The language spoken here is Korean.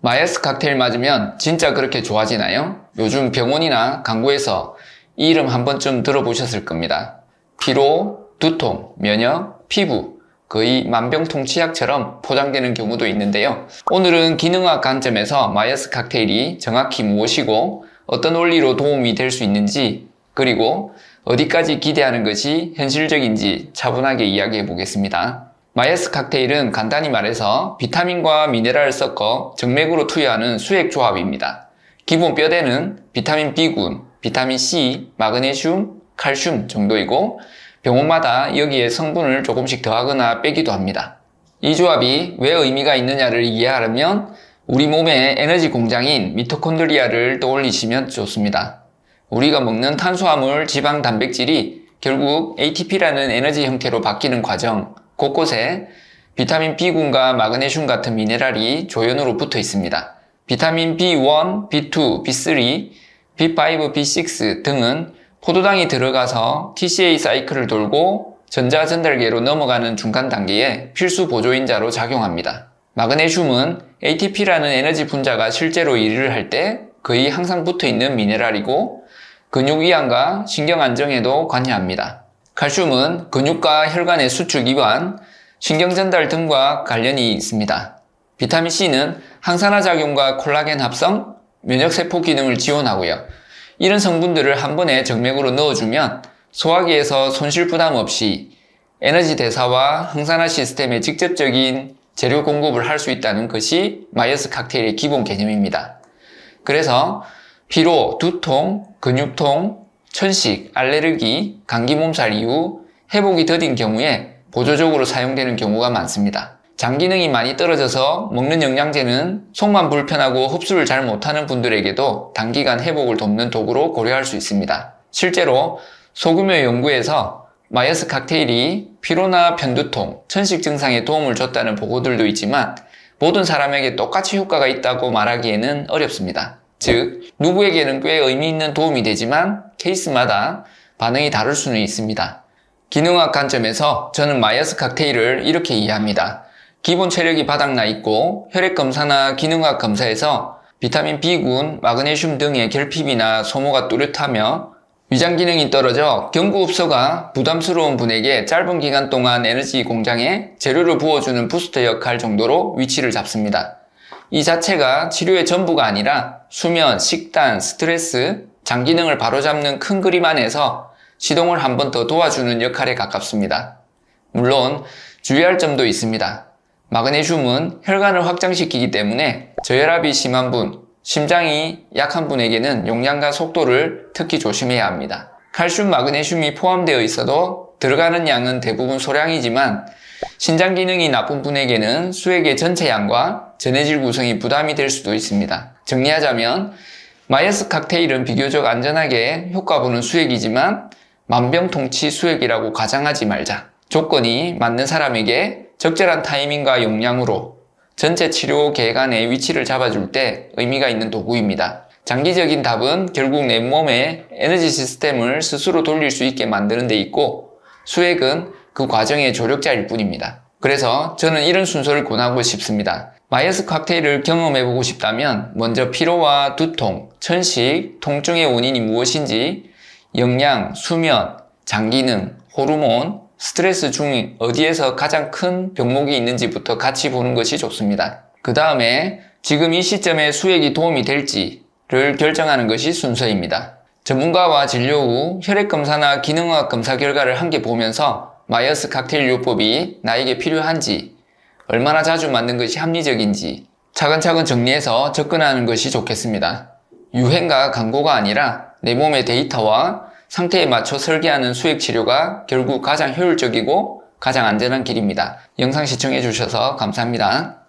마이애스 칵테일 맞으면 진짜 그렇게 좋아지나요? 요즘 병원이나 강구에서 이 이름 한 번쯤 들어보셨을 겁니다. 피로, 두통, 면역, 피부, 거의 만병통치약처럼 포장되는 경우도 있는데요. 오늘은 기능학 관점에서 마이애스 칵테일이 정확히 무엇이고 어떤 원리로 도움이 될 수 있는지 그리고 어디까지 기대하는 것이 현실적인지 차분하게 이야기해 보겠습니다. 마이애스 칵테일은 간단히 말해서 비타민과 미네랄을 섞어 정맥으로 투여하는 수액 조합입니다. 기본 뼈대는 비타민 B군, 비타민 C, 마그네슘, 칼슘 정도이고 병원마다 여기에 성분을 조금씩 더하거나 빼기도 합니다. 이 조합이 왜 의미가 있느냐를 이해하려면 우리 몸의 에너지 공장인 미토콘드리아를 떠올리시면 좋습니다. 우리가 먹는 탄수화물, 지방, 단백질이 결국 ATP라는 에너지 형태로 바뀌는 과정, 곳곳에 비타민 B군과 마그네슘 같은 미네랄이 조연으로 붙어 있습니다. 비타민 B1, B2, B3, B5, B6 등은 포도당이 들어가서 TCA 사이클을 돌고 전자전달계로 넘어가는 중간 단계에 필수 보조인자로 작용합니다. 마그네슘은 ATP라는 에너지 분자가 실제로 일을 할 때 거의 항상 붙어 있는 미네랄이고 근육 이완과 신경 안정에도 관여합니다. 칼슘은 근육과 혈관의 수축 이완, 신경 전달 등과 관련이 있습니다. 비타민 C는 항산화 작용과 콜라겐 합성, 면역 세포 기능을 지원하고요. 이런 성분들을 한 번에 정맥으로 넣어주면 소화기에서 손실 부담 없이 에너지 대사와 항산화 시스템에 직접적인 재료 공급을 할 수 있다는 것이 마이어스 칵테일의 기본 개념입니다. 그래서 피로, 두통, 근육통, 천식, 알레르기, 감기 몸살 이후 회복이 더딘 경우에 보조적으로 사용되는 경우가 많습니다. 장 기능이 많이 떨어져서 먹는 영양제는 속만 불편하고 흡수를 잘 못하는 분들에게도 단기간 회복을 돕는 도구로 고려할 수 있습니다. 실제로 소규모 연구에서 마이어스 칵테일이 피로나 편두통, 천식 증상에 도움을 줬다는 보고들도 있지만 모든 사람에게 똑같이 효과가 있다고 말하기에는 어렵습니다. 즉, 누구에게는 꽤 의미 있는 도움이 되지만 케이스마다 반응이 다를 수는 있습니다. 기능학 관점에서 저는 마이어스 칵테일을 이렇게 이해합니다. 기본 체력이 바닥나 있고 혈액 검사나 기능학 검사에서 비타민 B군, 마그네슘 등의 결핍이나 소모가 뚜렷하며 위장 기능이 떨어져 경구 흡수가 부담스러운 분에게 짧은 기간 동안 에너지 공장에 재료를 부어주는 부스터 역할 정도로 위치를 잡습니다. 이 자체가 치료의 전부가 아니라 수면, 식단, 스트레스, 장 기능을 바로잡는 큰 그림 안에서 시동을 한 번 더 도와주는 역할에 가깝습니다. 물론 주의할 점도 있습니다. 마그네슘은 혈관을 확장시키기 때문에 저혈압이 심한 분, 심장이 약한 분에게는 용량과 속도를 특히 조심해야 합니다. 칼슘, 마그네슘이 포함되어 있어도 들어가는 양은 대부분 소량이지만 신장 기능이 나쁜 분에게는 수액의 전체 양과 전해질 구성이 부담이 될 수도 있습니다. 정리하자면 마이어스 칵테일은 비교적 안전하게 효과 보는 수액이지만 만병통치 수액이라고 가장하지 말자. 조건이 맞는 사람에게 적절한 타이밍과 용량으로 전체 치료 안에 위치를 잡아줄 때 의미가 있는 도구입니다. 장기적인 답은 결국 내 몸의 에너지 시스템을 스스로 돌릴 수 있게 만드는 데 있고 수액은 그 과정의 조력자일 뿐입니다. 그래서 저는 이런 순서를 권하고 싶습니다. 마이어스 칵테일을 경험해보고 싶다면 먼저 피로와 두통, 천식, 통증의 원인이 무엇인지 영양, 수면, 장기능, 호르몬, 스트레스 중 어디에서 가장 큰 병목이 있는지부터 같이 보는 것이 좋습니다. 그 다음에 지금 이 시점에 수액이 도움이 될지를 결정하는 것이 순서입니다. 전문가와 진료 후 혈액검사나 기능학 검사 결과를 함께 보면서 마이어스 칵테일 요법이 나에게 필요한지, 얼마나 자주 맞는 것이 합리적인지 차근차근 정리해서 접근하는 것이 좋겠습니다. 유행과 광고가 아니라 내 몸의 데이터와 상태에 맞춰 설계하는 수액 치료가 결국 가장 효율적이고 가장 안전한 길입니다. 영상 시청해 주셔서 감사합니다.